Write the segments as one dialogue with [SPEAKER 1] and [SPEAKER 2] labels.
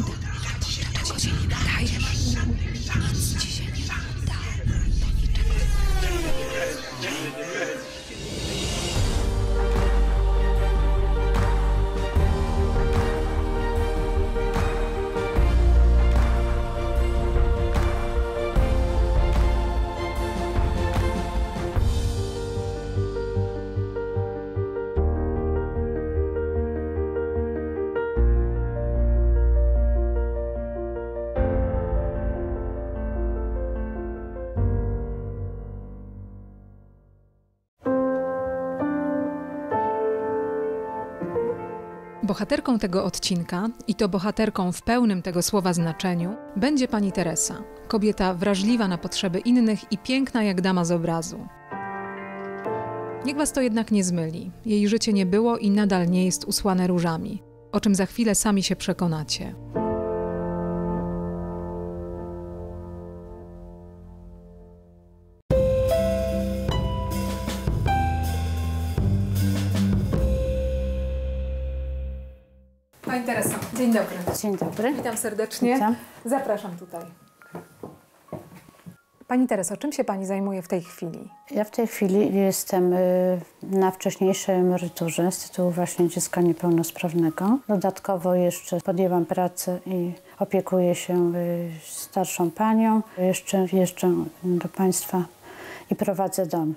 [SPEAKER 1] みたいな。Bohaterką tego odcinka, i to bohaterką w pełnym tego słowa znaczeniu, będzie pani Teresa, kobieta wrażliwa na potrzeby innych i piękna jak dama z obrazu. Niech was to jednak nie zmyli. Jej życie nie było i nadal nie jest usłane różami, o czym za chwilę sami się przekonacie. Dzień dobry.
[SPEAKER 2] Dzień dobry.
[SPEAKER 1] Witam serdecznie.
[SPEAKER 2] Witam.
[SPEAKER 1] Zapraszam tutaj. Pani Tereso, czym się Pani zajmuje w tej chwili?
[SPEAKER 2] Ja w tej chwili jestem y, na wcześniejszej emeryturze z tytułu właśnie dziecka niepełnosprawnego. Dodatkowo jeszcze podjęłam pracę i opiekuję się y, starszą panią. Jeszcze jeżdżę do państwa i prowadzę dom.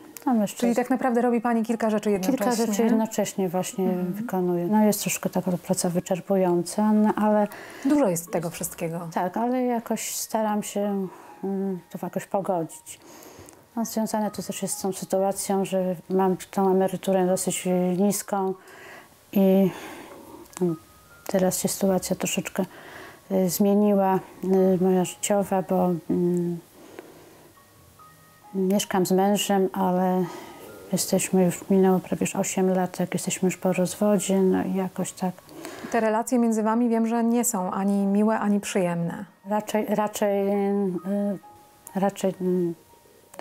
[SPEAKER 1] Czyli tak naprawdę robi Pani kilka rzeczy jednocześnie.
[SPEAKER 2] kilka rzeczy jednocześnie właśnie wykonuję. No jest troszkę taka praca wyczerpująca, no, ale
[SPEAKER 1] Dużo jest tego wszystkiego.
[SPEAKER 2] Tak, ale jakoś staram się mm, to jakoś pogodzić. No, związane to też jest z tą sytuacją, że mam tą emeryturę dosyć niską i mm, teraz się sytuacja troszeczkę y, zmieniła, y, moja życiowa, bo mm, mieszkam z mężem, ale jesteśmy już, minęło prawie już 8 lat, jak jesteśmy już po rozwodzie, no i jakoś tak
[SPEAKER 1] Te relacje między Wami wiem, że nie są ani miłe, ani przyjemne.
[SPEAKER 2] Raczej, raczej, y, raczej, y,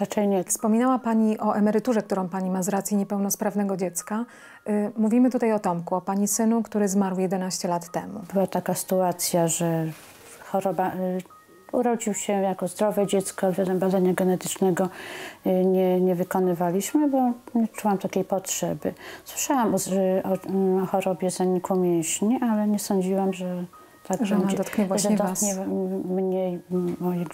[SPEAKER 2] raczej nie.
[SPEAKER 1] Wspominała Pani o emeryturze, którą Pani ma z racji niepełnosprawnego dziecka. Y, Mówimy tutaj o Tomku, o Pani synu, który zmarł 11 lat temu.
[SPEAKER 2] Była taka sytuacja, że choroba, urodził się jako zdrowe dziecko, żaden badania genetycznego y, nie, nie wykonywaliśmy, bo nie czułam takiej potrzeby. Słyszałam o, o, o chorobie zaniku mięśni, ale nie sądziłam, że tak
[SPEAKER 1] Że
[SPEAKER 2] będzie,
[SPEAKER 1] dotknie właśnie
[SPEAKER 2] że
[SPEAKER 1] was.
[SPEAKER 2] dotknie m- mnie,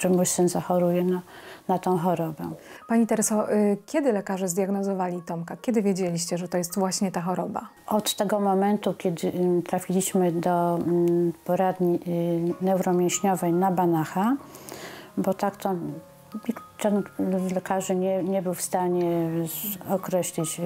[SPEAKER 2] że mój syn zachoruje na, na tą chorobę.
[SPEAKER 1] Pani Tereso, y, kiedy lekarze zdiagnozowali Tomka? Kiedy wiedzieliście, że to jest właśnie ta choroba?
[SPEAKER 2] Od tego momentu, kiedy ym, trafiliśmy do ym, poradni y, neuromięśniowej na Banacha, bo tak to żaden z lekarzy nie, nie był w stanie określić,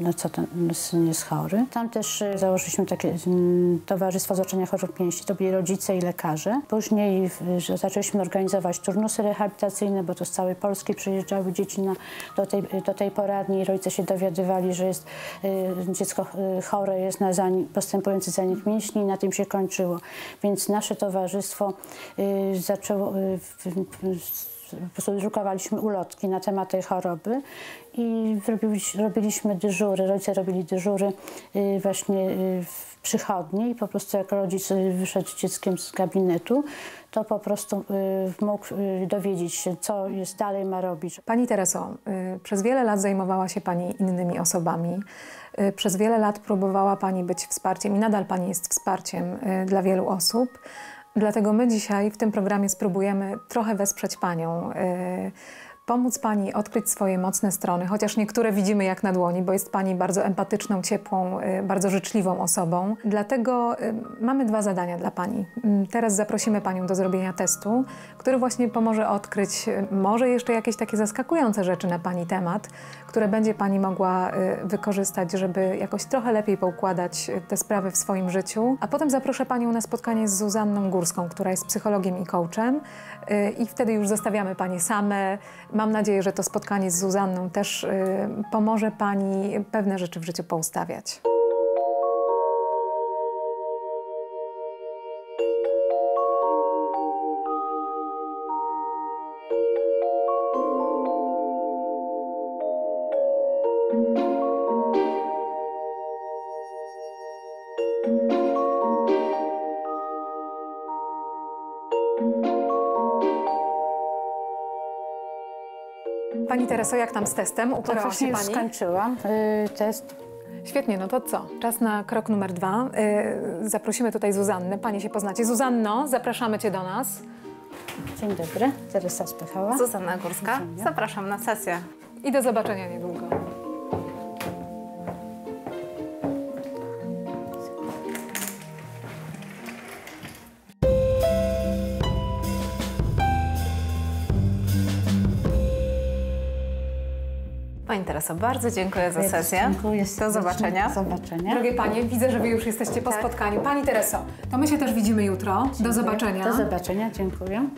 [SPEAKER 2] na co ten syn jest chory. Tam też y, założyliśmy takie ym, Towarzystwo Zwalczania Chorób Mięśni, to byli rodzice i lekarze. Później y, zaczęliśmy organizować turnusy rehabilitacyjne, bo to z całej Polski przyjeżdżały dzieci na, do, tej, do tej poradni rodzice się dowiadywali, że jest y, dziecko y, chore, jest na zanik, postępujący zanik mięśni i na tym się kończyło. Więc nasze towarzystwo y, zaczęło y, po prostu drukowaliśmy ulotki na temat tej choroby i robiliśmy, dyżury, rodzice robili dyżury y, właśnie y, w przychodni i po prostu jak rodzic wyszedł dzieckiem z gabinetu, to po prostu y, mógł dowiedzieć się, co jest dalej ma robić.
[SPEAKER 1] Pani Tereso, przez wiele lat zajmowała się Pani innymi osobami. Przez wiele lat próbowała Pani być wsparciem i nadal Pani jest wsparciem dla wielu osób. Dlatego my dzisiaj w tym programie spróbujemy trochę wesprzeć Panią. y, Pomóc Pani odkryć swoje mocne strony, chociaż niektóre widzimy jak na dłoni, bo jest Pani bardzo empatyczną, ciepłą, y, bardzo życzliwą osobą. Dlatego y, mamy dwa zadania dla Pani. Mm, Teraz zaprosimy Panią do zrobienia testu, który właśnie pomoże odkryć może jeszcze jakieś takie zaskakujące rzeczy na Pani temat, które będzie Pani mogła y, wykorzystać, żeby jakoś trochę lepiej poukładać y, te sprawy w swoim życiu. A potem zaproszę Panią na spotkanie z Zuzanną Górską, która jest psychologiem i coachem y, i wtedy już zostawiamy Panie same. Mam nadzieję, że to spotkanie z Zuzanną też pomoże Pani pewne rzeczy w życiu poustawiać. Pani Tereso, jak tam z testem?
[SPEAKER 2] Tak
[SPEAKER 1] Uporała
[SPEAKER 2] tak
[SPEAKER 1] się Pani?
[SPEAKER 2] skończyłam yy, test.
[SPEAKER 1] Świetnie, no to co? Czas na krok numer dwa. Yy, zaprosimy tutaj Zuzannę. Pani się poznacie. Zuzanno, zapraszamy Cię do nas.
[SPEAKER 2] Dzień dobry, Teresa Spychała.
[SPEAKER 3] Zuzanna Górska. Zapraszam na sesję.
[SPEAKER 1] I do zobaczenia niedługo.
[SPEAKER 3] Pani Tereso, bardzo dziękuję za sesję.
[SPEAKER 2] Dziękuję
[SPEAKER 3] Do zobaczenia.
[SPEAKER 2] Do zobaczenia.
[SPEAKER 1] Drogie Panie, widzę, że Wy już jesteście po spotkaniu. Pani Tereso, to my się też widzimy jutro. Do zobaczenia.
[SPEAKER 2] Do zobaczenia, dziękuję.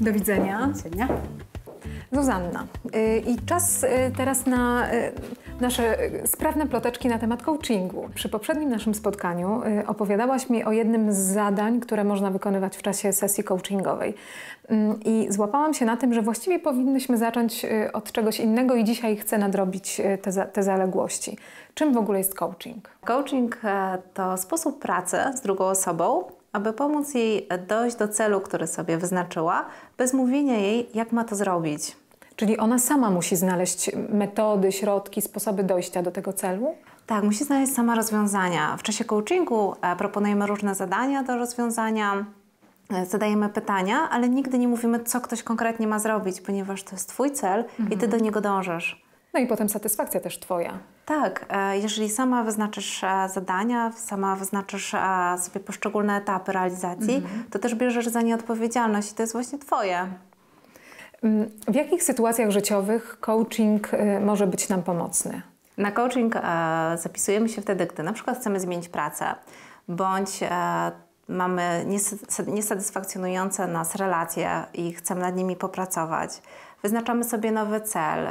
[SPEAKER 1] Do widzenia.
[SPEAKER 2] Do widzenia.
[SPEAKER 1] Zuzanna. y, I czas y, teraz na y, nasze y, sprawne ploteczki na temat coachingu. Przy poprzednim naszym spotkaniu y, opowiadałaś mi o jednym z zadań, które można wykonywać w czasie sesji coachingowej. Ym, I złapałam się na tym, że właściwie powinnyśmy zacząć y, od czegoś innego i dzisiaj chcę nadrobić te, za- te zaległości. Czym w ogóle jest coaching?
[SPEAKER 3] Coaching e, to sposób pracy z drugą osobą, aby pomóc jej dojść do celu, który sobie wyznaczyła, bez mówienia jej, jak ma to zrobić.
[SPEAKER 1] Czyli ona sama musi znaleźć metody, środki, sposoby dojścia do tego celu?
[SPEAKER 3] Tak, musi znaleźć sama rozwiązania. W czasie coachingu e, proponujemy różne zadania do rozwiązania, e, zadajemy pytania, ale nigdy nie mówimy, co ktoś konkretnie ma zrobić, ponieważ to jest Twój cel i Ty do niego dążysz.
[SPEAKER 1] No i potem satysfakcja też Twoja.
[SPEAKER 3] Tak, e, jeżeli sama wyznaczysz zadania, sama wyznaczysz sobie poszczególne etapy realizacji, to też bierzesz za nie odpowiedzialność i to jest właśnie Twoje.
[SPEAKER 1] Mm, W jakich sytuacjach życiowych coaching y, może być nam pomocny?
[SPEAKER 3] Na coaching zapisujemy się wtedy, gdy na przykład chcemy zmienić pracę, bądź e, mamy nies- niesatysfakcjonujące nas relacje i chcemy nad nimi popracować. Wyznaczamy sobie nowy cel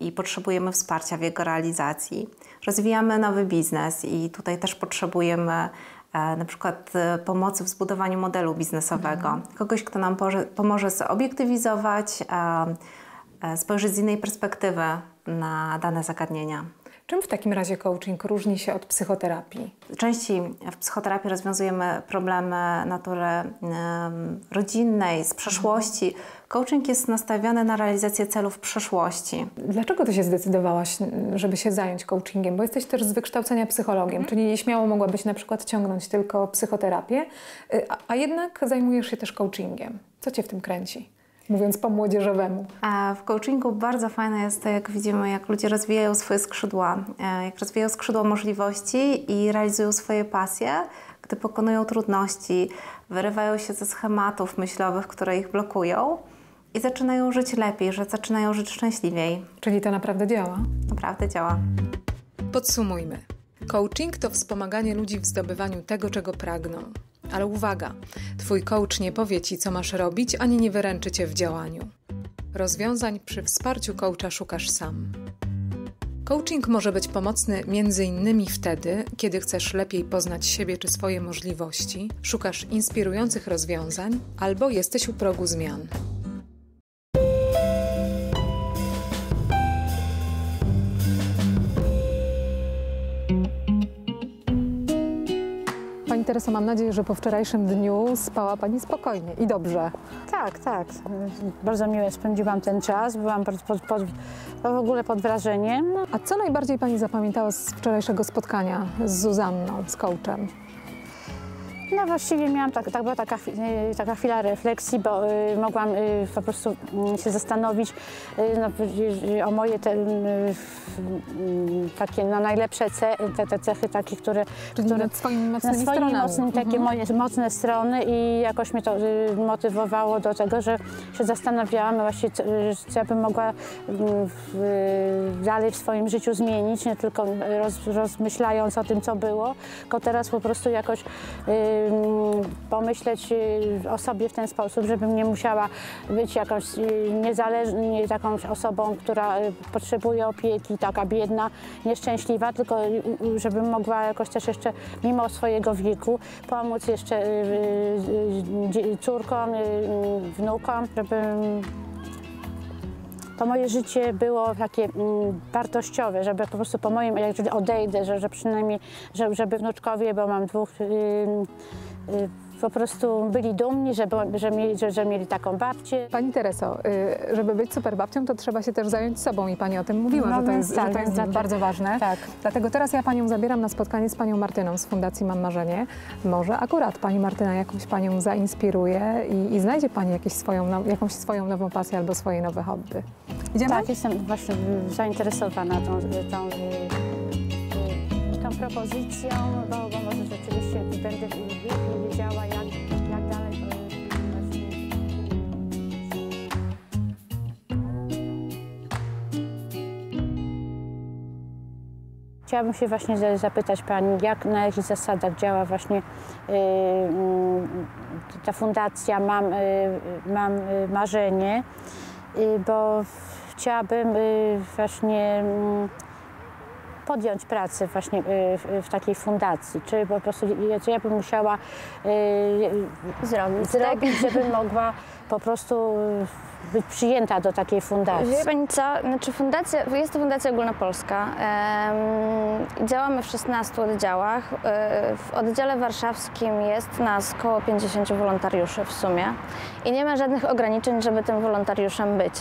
[SPEAKER 3] i potrzebujemy wsparcia w jego realizacji. Rozwijamy nowy biznes i tutaj też potrzebujemy na przykład e, pomocy w zbudowaniu modelu biznesowego. Kogoś, kto nam pomoże zobiektywizować, e, e, spojrzeć z innej perspektywy na dane zagadnienia.
[SPEAKER 1] Czym w takim razie coaching różni się od psychoterapii?
[SPEAKER 3] Częściej w psychoterapii rozwiązujemy problemy natury rodzinnej, z przeszłości. Coaching jest nastawiony na realizację celów w przyszłości.
[SPEAKER 1] Dlaczego ty się zdecydowałaś, żeby się zająć coachingiem? Bo jesteś też z wykształcenia psychologiem, czyli śmiało mogłabyś na przykład ciągnąć tylko psychoterapię, y, a, a jednak zajmujesz się też coachingiem. Co cię w tym kręci? Mówiąc po młodzieżowemu.
[SPEAKER 3] A w coachingu bardzo fajne jest to, jak widzimy, jak ludzie rozwijają swoje skrzydła, e, jak rozwijają skrzydła możliwości i realizują swoje pasje, gdy pokonują trudności, wyrywają się ze schematów myślowych, które ich blokują i zaczynają żyć lepiej, że zaczynają żyć szczęśliwiej.
[SPEAKER 1] Czyli to naprawdę działa?
[SPEAKER 3] Naprawdę działa.
[SPEAKER 1] Podsumujmy. Coaching to wspomaganie ludzi w zdobywaniu tego, czego pragną. Ale uwaga, twój coach nie powie ci, co masz robić, ani nie wyręczy cię w działaniu. Rozwiązań przy wsparciu coacha szukasz sam. Coaching może być pomocny m.in. wtedy, kiedy chcesz lepiej poznać siebie czy swoje możliwości, szukasz inspirujących rozwiązań albo jesteś u progu zmian. Tereso, mam nadzieję, że po wczorajszym dniu spała Pani spokojnie i dobrze.
[SPEAKER 2] Tak, tak. Bardzo miło spędziłam ten czas. Byłam pod, pod, pod, w ogóle pod wrażeniem. No,
[SPEAKER 1] A co najbardziej Pani zapamiętała z wczorajszego spotkania z Zuzanną, z coachem?
[SPEAKER 2] No właściwie miałam tak, tak była taka, y, taka chwila refleksji, bo y, mogłam y, po prostu y, się zastanowić no, o moje te, takie no, najlepsze ce, te, te cechy takie, które,
[SPEAKER 1] Czyli
[SPEAKER 2] które
[SPEAKER 1] nad swoimi
[SPEAKER 2] na
[SPEAKER 1] mocnymi
[SPEAKER 2] swoimi
[SPEAKER 1] stronami.
[SPEAKER 2] mocnymi, takie moje mocne strony i jakoś mnie to motywowało do tego, że się zastanawiałam właśnie, co, co ja bym mogła dalej w swoim życiu zmienić, nie tylko roz, rozmyślając o tym, co było, tylko teraz po prostu jakoś pomyśleć y, o sobie w ten sposób, żebym nie musiała być jakąś y, niezależnie jakąś osobą, która y, potrzebuje opieki, taka biedna, nieszczęśliwa, tylko y, y, żebym mogła jakoś też jeszcze mimo swojego wieku pomóc jeszcze y, y, y, córkom, y, y, wnukom, żeby to moje życie było takie mm, wartościowe, żeby po prostu po moim, jak odejdę, że, że przynajmniej, że, żeby wnuczkowie, bo mam dwóch y, po prostu byli dumni, że, że, mieli, że, że mieli taką babcię.
[SPEAKER 1] Pani Tereso, y, żeby być super babcią, to trzeba się też zająć sobą i Pani o tym mówiła,
[SPEAKER 2] No
[SPEAKER 1] że to
[SPEAKER 2] więc
[SPEAKER 1] jest,
[SPEAKER 2] tak,
[SPEAKER 1] że to
[SPEAKER 2] więc
[SPEAKER 1] jest
[SPEAKER 2] dlatego-
[SPEAKER 1] bardzo ważne.
[SPEAKER 2] Tak.
[SPEAKER 1] Dlatego teraz ja Panią zabieram na spotkanie z Panią Martyną z Fundacji Mam Marzenie. Może akurat Pani Martyna jakąś Panią zainspiruje i, i znajdzie Pani jakieś swoją, jakąś swoją nową pasję albo swoje nowe hobby. Idziemy?
[SPEAKER 2] Tak, jestem właśnie zainteresowana tą, tą propozycją, bo, bo może rzeczywiście będę lepiej wiedziała, jak, jak dalej. Chciałabym się właśnie za- zapytać Pani, jak, na jakich zasadach działa właśnie y, y, ta fundacja Mam, y, mam y, Marzenie, y, bo chciałabym y, właśnie mm, podjąć pracę właśnie y, w, takiej fundacji, czy po prostu ja- co ja bym musiała y,
[SPEAKER 4] Zrobić,
[SPEAKER 2] zrobić, żebym mogła po prostu y, być przyjęta do takiej fundacji.
[SPEAKER 4] Wie Pani co, znaczy fundacja, jest to fundacja ogólnopolska. Działamy w 16 oddziałach. E, w oddziale warszawskim jest nas około 50 wolontariuszy w sumie i nie ma żadnych ograniczeń, żeby tym wolontariuszem być.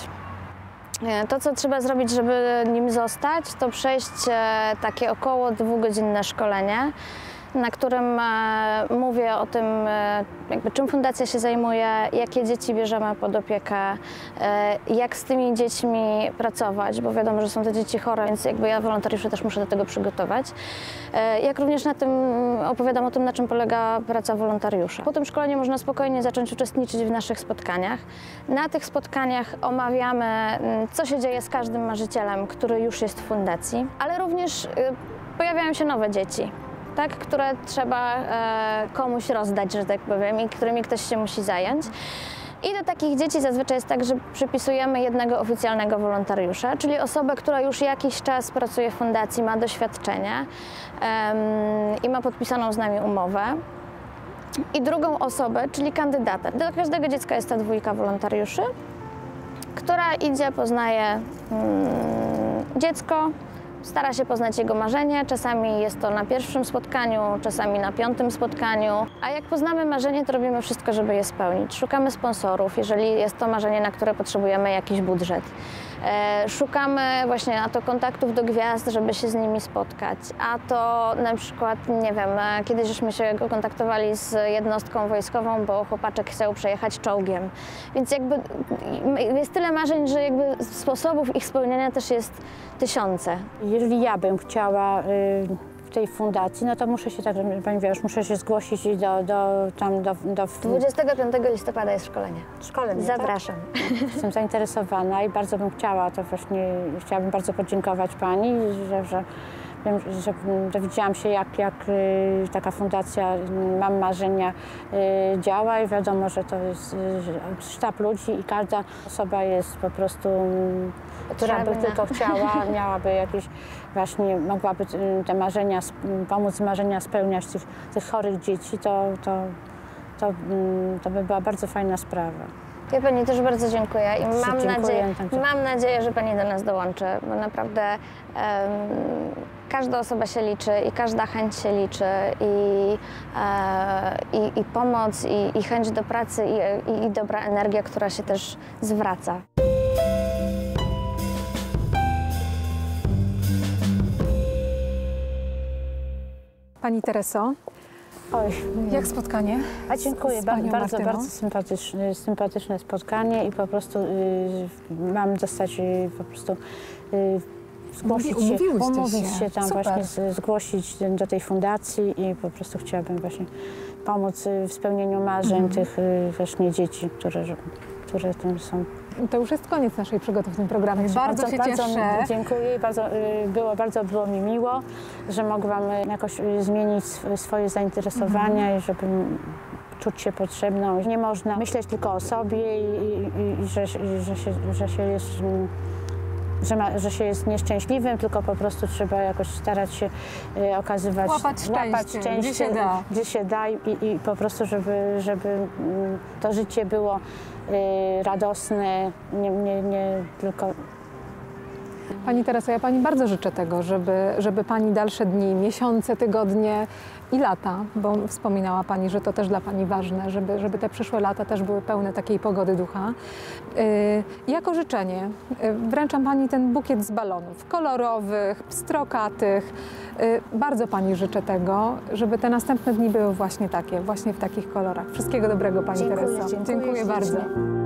[SPEAKER 4] E, To, co trzeba zrobić, żeby nim zostać, to przejść e, takie około dwugodzinne szkolenie, na którym e, mówię o tym, e, jakby czym fundacja się zajmuje, jakie dzieci bierzemy pod opiekę, e, jak z tymi dziećmi pracować, bo wiadomo, że są to dzieci chore, więc jakby ja wolontariuszy też muszę do tego przygotować. Jak również na tym opowiadam o tym, na czym polega praca wolontariusza. Po tym szkoleniu można spokojnie zacząć uczestniczyć w naszych spotkaniach. Na tych spotkaniach omawiamy, mm, co się dzieje z każdym marzycielem, który już jest w fundacji, ale również y, pojawiają się nowe dzieci. Tak, które trzeba e, komuś rozdać, że tak powiem, i którymi ktoś się musi zająć. I do takich dzieci zazwyczaj jest tak, że przypisujemy jednego oficjalnego wolontariusza, czyli osobę, która już jakiś czas pracuje w fundacji, ma doświadczenie i ma podpisaną z nami umowę. I drugą osobę, czyli kandydata. Do każdego dziecka jest ta dwójka wolontariuszy, która idzie, poznaje mm, dziecko, stara się poznać jego marzenie. Czasami jest to na pierwszym spotkaniu, czasami na piątym spotkaniu. A jak poznamy marzenie, to robimy wszystko, żeby je spełnić. Szukamy sponsorów, jeżeli jest to marzenie, na które potrzebujemy jakiś budżet. E, szukamy właśnie a to kontaktów do gwiazd, żeby się z nimi spotkać. A to na przykład, nie wiem, e, kiedyś żeśmy się kontaktowali z jednostką wojskową, bo chłopaczek chciał przejechać czołgiem. Więc jakby jest tyle marzeń, że jakby sposobów ich spełniania też jest tysiące.
[SPEAKER 2] Jeżeli ja bym chciała y, tej fundacji, no to muszę się tak, Pani wie, już muszę się zgłosić i do, do, tam do, do
[SPEAKER 4] 25 listopada jest szkolenie.
[SPEAKER 2] szkolenia. tak?
[SPEAKER 4] Zapraszam.
[SPEAKER 2] Jestem zainteresowana i bardzo bym chciała, to właśnie chciałabym bardzo podziękować Pani, że, że, wiem, że dowiedziałam się, jak, jak y, taka fundacja y, Mam Marzenia y, działa i wiadomo, że to jest sztab ludzi i każda osoba jest po prostu, mm, która by
[SPEAKER 4] Potrzebna.
[SPEAKER 2] tylko chciała, miałaby jakieś właśnie, mogłaby te marzenia, pomóc marzenia spełniać tych, tych chorych dzieci, to, to, to, mm, to by była bardzo fajna sprawa.
[SPEAKER 4] Ja Pani też bardzo dziękuję i mam
[SPEAKER 2] Dziękuję,
[SPEAKER 4] nadzieję, mam nadzieję, że Pani do nas dołączy, bo naprawdę em, każda osoba się liczy i każda chęć się liczy i, e, i, i pomoc, i, i chęć do pracy, i, i, i dobra energia, która się też zwraca.
[SPEAKER 1] Pani Tereso,
[SPEAKER 2] Oj,
[SPEAKER 1] jak spotkanie?
[SPEAKER 2] A dziękuję,
[SPEAKER 1] z panią
[SPEAKER 2] bardzo,
[SPEAKER 1] Martyną?
[SPEAKER 2] bardzo sympatyczne, sympatyczne spotkanie i po prostu y, mam zostać y, po prostu y, zgłosić się, umówić
[SPEAKER 1] się.
[SPEAKER 2] się tam
[SPEAKER 1] Super.
[SPEAKER 2] właśnie, z, zgłosić do tej fundacji i po prostu chciałabym właśnie pomóc w spełnieniu marzeń
[SPEAKER 1] Mhm.
[SPEAKER 2] tych y, właśnie dzieci, które, które tam są.
[SPEAKER 1] To już jest koniec naszej przygody w tym programie. Bardzo, się
[SPEAKER 2] bardzo
[SPEAKER 1] cieszę.
[SPEAKER 2] dziękuję i bardzo, y, było, bardzo było mi miło, że mogłam y, jakoś zmienić sw- swoje zainteresowania
[SPEAKER 1] Mhm.
[SPEAKER 2] i żeby czuć się potrzebną. Nie można myśleć tylko o sobie i, i, i że, że, się, że się jest... Że, ma, że się jest nieszczęśliwym, tylko po prostu trzeba jakoś starać się y, okazywać,
[SPEAKER 1] Łapać szczęście, gdzie się da.
[SPEAKER 2] gdzie się da i, i po prostu, żeby, żeby mm, to życie było y, radosne, nie, nie, nie tylko
[SPEAKER 1] Pani Tereso, ja Pani bardzo życzę tego, żeby, żeby Pani dalsze dni, miesiące, tygodnie i lata, bo wspominała Pani, że to też dla Pani ważne, żeby, żeby te przyszłe lata też były pełne takiej pogody ducha. Yy, jako życzenie yy, wręczam Pani ten bukiet z balonów kolorowych, pstrokatych. Yy, bardzo Pani życzę tego, żeby te następne dni były właśnie takie, właśnie w takich kolorach. Wszystkiego dobrego Pani
[SPEAKER 2] Dziękuję,
[SPEAKER 1] Tereso.
[SPEAKER 2] dziękuję
[SPEAKER 1] dziękuję bardzo.